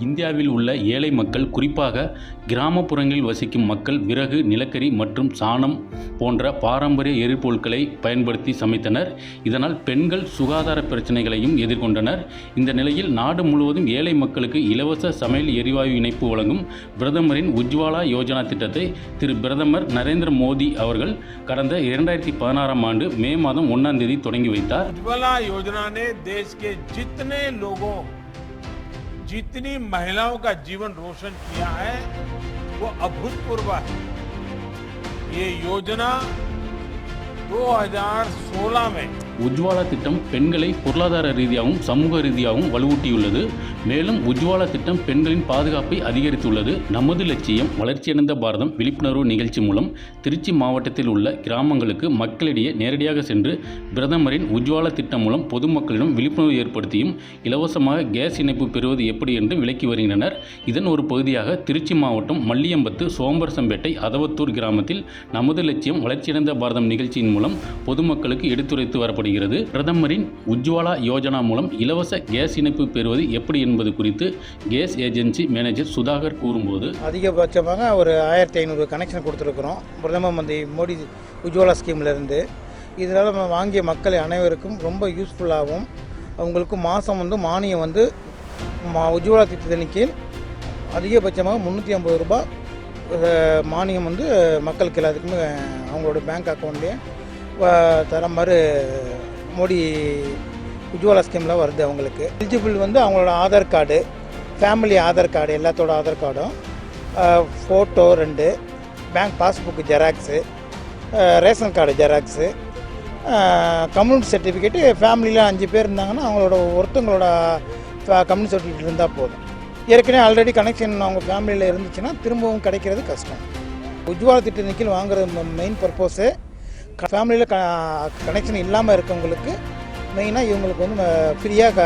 இந்தியாவில் உள்ள ஏழை மக்கள் குறிப்பாக கிராமப்புறங்களில் வசிக்கும் மக்கள் விறகு நிலக்கரி மற்றும் சாணம் போன்ற பாரம்பரிய எரிபொருட்களை பயன்படுத்தி சமைத்தனர் இதனால் பெண்கள் சுகாதார பிரச்சனைகளையும் எதிர்கொண்டனர் இந்த நிலையில் நாடு முழுவதும் ஏழை மக்களுக்கு இலவச சமையல் எரிவாயு இணைப்பு வழங்கும் பிரதமரின் உஜ்வாலா யோஜனா திட்டத்தை திரு பிரதமர் நரேந்திர மோடி அவர்கள் கடந்த இரண்டாயிரத்தி பதினாறாம் ஆண்டு மே மாதம் ஒன்றாம் தேதி தொடங்கி வைத்தார் उज्ज्वला योजना ने देश के जितने लोगों जितनी महिलाओं का जीवन रोशन किया है वो अभूतपूर्व है। ये योजना 2016 में உஜ்வாலா திட்டம் பெண்களை பொருளாதார ரீதியாகவும் சமூக ரீதியாகவும் வலுவூட்டியுள்ளது. மேலும் உஜ்வாலா திட்டம் பெண்களின் பாதுகாப்பை அதிகரித்துள்ளது. நமது லட்சியம் வளர்ச்சியடைந்த பாரதம் விழிப்புணர்வு நிகழ்ச்சி மூலம் திருச்சி மாவட்டத்தில் உள்ள கிராமங்களுக்கு மக்களிடையே நேரடியாக சென்று பிரதமரின் உஜ்வாலா திட்டம் மூலம் பொதுமக்களிடம் விழிப்புணர்வு ஏற்படுத்தியும் இலவசமாக கேஸ் இணைப்பு பெறுவது எப்படி என்று விளக்கி வருகின்றனர். இதன் ஒரு பகுதியாக திருச்சி மாவட்டம் மல்லியம்பத்து சோம்பரசம்பேட்டை அதவத்தூர் கிராமத்தில் நமது லட்சியம் வளர்ச்சியடைந்த பாரதம் நிகழ்ச்சியின் மூலம் பொதுமக்களுக்கு எடுத்துரைத்து வரப்படுகிறது. பிரதமரின் உஜ்வாலா யோஜனா மூலம் இலவச கேஸ் இணைப்பு பெறுவது எப்படி என்பது குறித்து கேஸ் ஏஜென்சி மேனேஜர் சுதாகர் கூறும்போது அதிகபட்சமாக ஒரு ஆயிரத்தி ஐநூறு கனெக்ஷன் கொடுத்துருக்குறோம். பிரதம மந்திரி மோடி உஜ்வாலா ஸ்கீம்லேருந்து. இதனால் நம்ம வாங்கிய மக்கள் அனைவருக்கும் ரொம்ப யூஸ்ஃபுல்லாகவும் அவங்களுக்கு மாதம் வந்து மானியம் வந்து மா உஜ்வாலா திட்டத்தின் கீழ் அதிகபட்சமாக முந்நூற்றி ஐம்பது ரூபாய் மானியம் வந்து மக்களுக்கு எல்லாத்துக்குமே அவங்களோட பேங்க் அக்கௌண்ட்லேயே தர மாதிரி மோடி உஜ்வாலா ஸ்கீமில் வருது அவங்களுக்கு. எலிஜிபிள் வந்து அவங்களோட Aadhaar card family Aadhaar card எல்லாத்தோட ஆதார் கார்டும் ஃபோட்டோ ரெண்டு bank passbook xerox ration card xerox community certificate ஃபேமிலியில் அஞ்சு பேர் இருந்தாங்கன்னா அவங்களோட ஒருத்தவங்களோட கம்யூனிட்டி சர்டிஃபிகேட் இருந்தால் போதும். ஏற்கனவே ஆல்ரெடி கனெக்ஷன் அவங்க ஃபேமிலியில் இருந்துச்சுன்னா திரும்பவும் கிடைக்கிறது கஷ்டம். உஜ்வாலா திட்டத்தின் கீழ் வாங்குறது மெயின் பர்பஸே ஃபேமிலியில் க கனெக்ஷன் இல்லாமல் இருக்கவங்களுக்கு மெயினாக இவங்களுக்கு வந்து ஃப்ரீயாக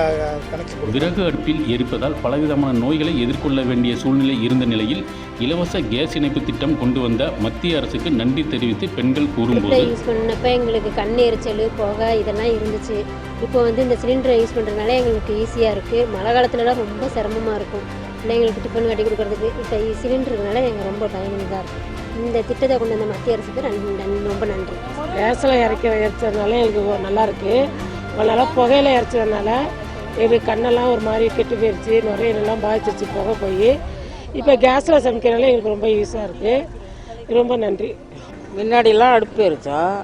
கனெக்ஷன் விறகு அடுப்பில் எரிப்பதால் பலவிதமான நோய்களை எதிர்கொள்ள வேண்டிய சூழ்நிலை இருந்த நிலையில் இலவச கேஸ் இணைப்பு திட்டம் கொண்டு வந்த மத்திய அரசுக்கு நன்றி தெரிவித்து பெண்கள் கூறும்போது யூஸ் பண்ணப்ப எங்களுக்கு கண் எரிச்சல் புகை இதெல்லாம் இருந்துச்சு. இப்போ வந்து இந்த சிலிண்டரை யூஸ் பண்ணுறதுனால எங்களுக்கு ஈஸியாக இருக்குது மழை காலத்துலலாம் ரொம்ப சிரமமாக இருக்கும். பிள்ளைங்களுக்கு டிஃபன் கட்டி கொடுக்கறதுக்கு இப்போ சிலிண்டருனால எங்களுக்கு ரொம்ப டைமிங்காக இருக்குது இந்த திட்டத்தை கொண்டு வந்த மத்திய அரசுக்கு ரொம்ப நன்றி. கேஸில் இறக்கி எரிச்சதுனால எங்களுக்கு ஒ- நல்லா இருக்கு. இவ்வளோ நாளாக புகையில இறச்சதுனால எங்களுக்கு கண்ணெல்லாம் ஒரு மாதிரி கெட்டு போயிடுச்சு நுரையீரலாம் பாதிச்சிருச்சு புகை போய். இப்போ கேஸில் சமைக்கிறதுனால எங்களுக்கு ரொம்ப யூஸாக இருக்குது ரொம்ப நன்றி. முன்னாடிலாம் அடுப்பு எரிச்சோம்.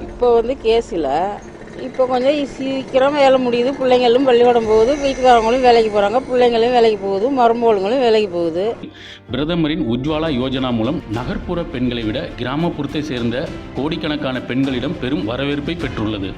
இப்போ வந்து கேஸில் இப்போ கொஞ்சம் சீக்கிரம் வேலை முடியுது. பிள்ளைங்களும் பள்ளிக்கூடம் போகுது. வீட்டுக்காரங்களும் வேலைக்கு போகிறாங்க பிள்ளைங்களும் வேலைக்கு போகுது. மருமகளுங்களும் வேலைக்கு போகுது. பிரதமரின் உஜ்வாலா யோஜனா மூலம் நகர்ப்புற பெண்களை விட கிராமப்புறத்தை சேர்ந்த கோடிக்கணக்கான பெண்களிடம் பெரும் வரவேற்பை பெற்றுள்ளது.